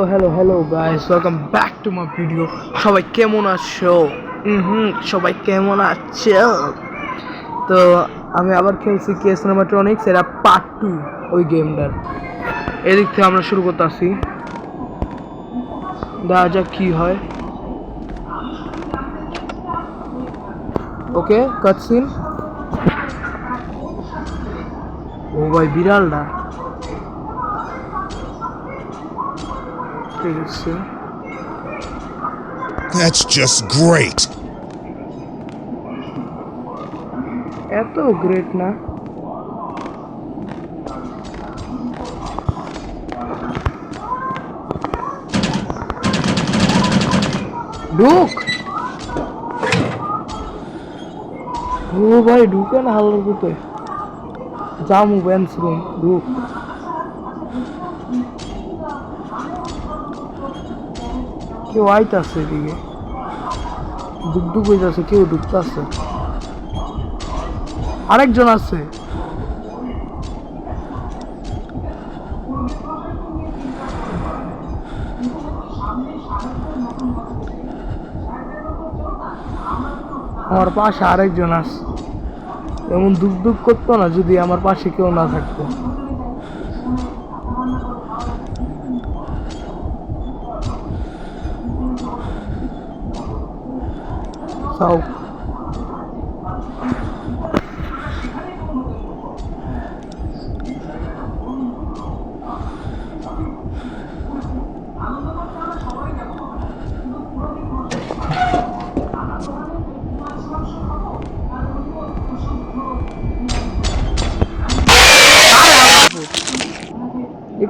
Hello hello hello guys welcome back to my video সবাই কেমন আছো? হুম সবাই কেমন আছো? তো আমি আবার খেলছি কেস সিনেমাট্রনিক্স এরা পার্ট টু ওই গেমটার এদিক থেকে আমরা শুরু করতে আসি দেখা যাক কি হয়। ওকে কাটসিন ও ভাই, বিড়ালটা। ঠিক আছে That's just great. এত গ্রেট না ঢুক ও ভাই ঢুকে না হাল্লার পুতে জামু বেন্স রুম ঢুক কেউ আইতাছে এদিকে। দুক দুক হইতাছে, কেউ ঢুকতাছে। আরেকজন আছে। আমার পাশে আরেকজন আছে এমন দুঃখ দুঃখ করতো না যদি আমার পাশে কেউ না থাকতো। এই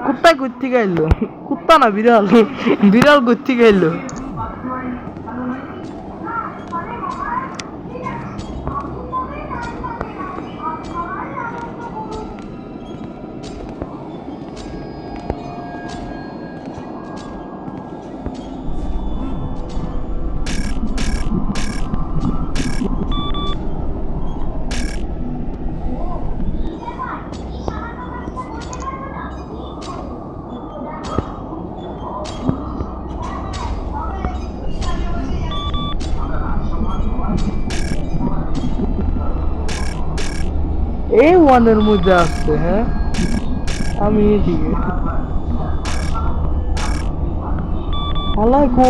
কুত্তা থেকে আইলো কুত্তা না বিড়াল। বিড়াল কই থেকে এই ওয়ানের মধ্যে আসছে হ্যাঁ? আমি এদিকে। হালাই কো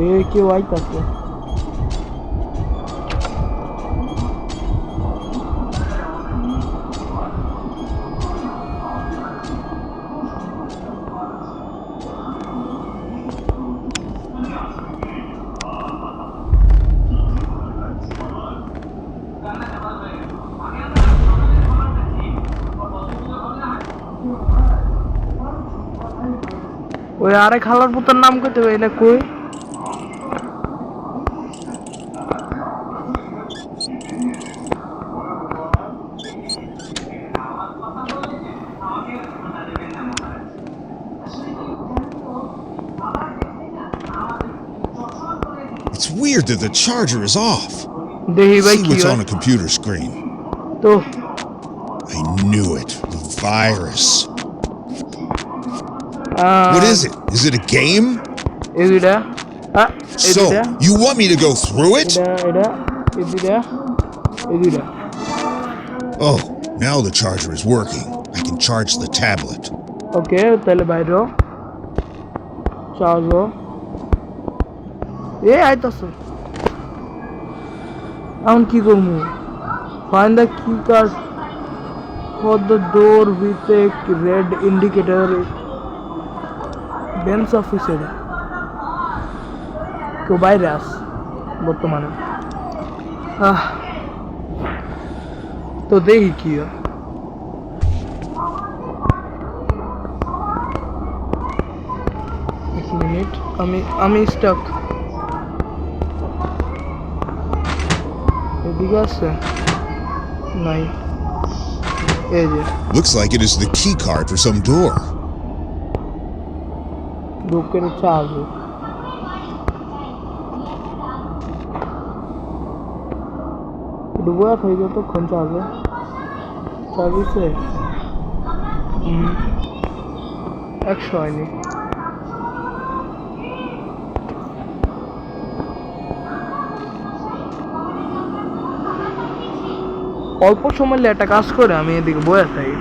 এ কেউ আইতাছে। ওই আরেক হালার পুতার নাম কইতে হবে না কই It's weird that the charger is off. দেখি ভাই See কি what's হয় on a computer screen. তো I knew it. The virus. Ah, What is it? Is it a game? এই দুইটা আহ, এই So, দুইটা you want me to go through it? এটা এটা এই দুইটা এই দুইটা Oh, now the charger is working. I can charge the tablet. ওকে তাহলে বাইরে চার্জ এ আইতাছ এখন কি করবো find the key card for the door with a red indicator bench office এটা কেউ বাইরে আস বর্তমানে। আহ, তো দেখি কি হয়। এক মিনিট আমি আমি স্টাক এদিকে আছে? নাই। এই যে। Looks like it is the key card for some door. ঢুকের চার্জ ডুবো আর হয়ে যতক্ষণ চার্জে সার্ভিসে একশো হয়নি। অল্প সময় একটা কাজ করে আমি এদিকে বয়ে থাকি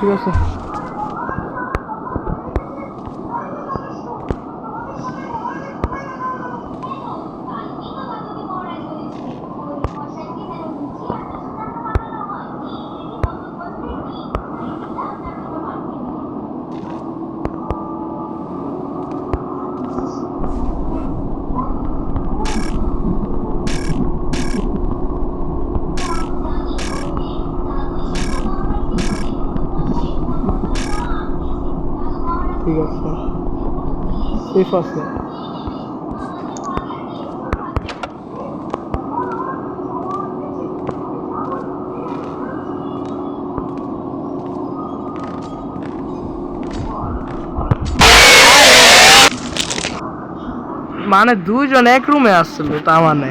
ঠিক আছে সেফ আছে মানে দুইজন এক রুমে আসছিল তা মানে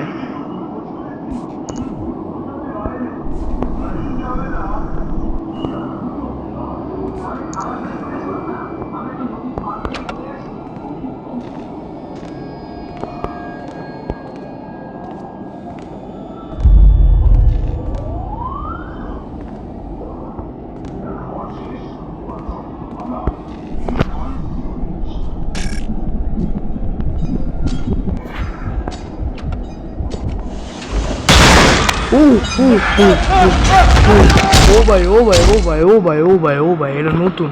ও ও ও ও ভাই ও ভাই ও ভাই ও ভাই ও ভাই ও ভাই এটা নতুন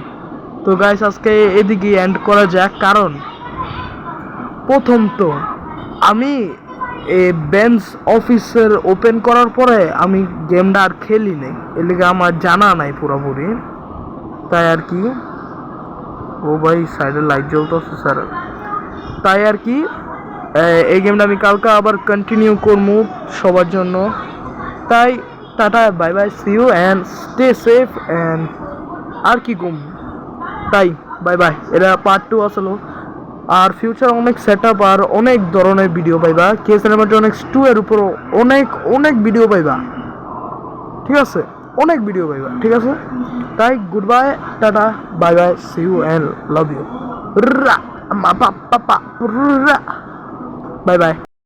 তো গাইস আজকে এদিকে এন্ড করা যাক কারণ প্রথম তো আমি এ বেঞ্চ অফিসের ওপেন করার পরে আমি গেমটা আর খেলি নাই লিগে আমার জানা নাই পুরোপুরি তাই আর কি ও ভাই সাইডে লাইট জ্বলতেছে স্যার তাই আর কি এই গেমটা আমি কালকে আবার কন্টিনিউ করব সবার জন্য তাই tata, bye bye see you and stay safe and আর কি কম তাই, বাই বাই। এটা পার্ট টু আসলো। আর ফিউচার অনেক সেট আপ আর অনেক ধরনের ভিডিও পাইবা। কে সিনেমাট্রনিক্স টু এর উপর অনেক অনেক ভিডিও পাইবা। ঠিক আছে? অনেক ভিডিও পাইবা। ঠিক আছে? তাই good bye tata, bye bye see you and love you রা, মা, পা পা পা, রা। Bye bye.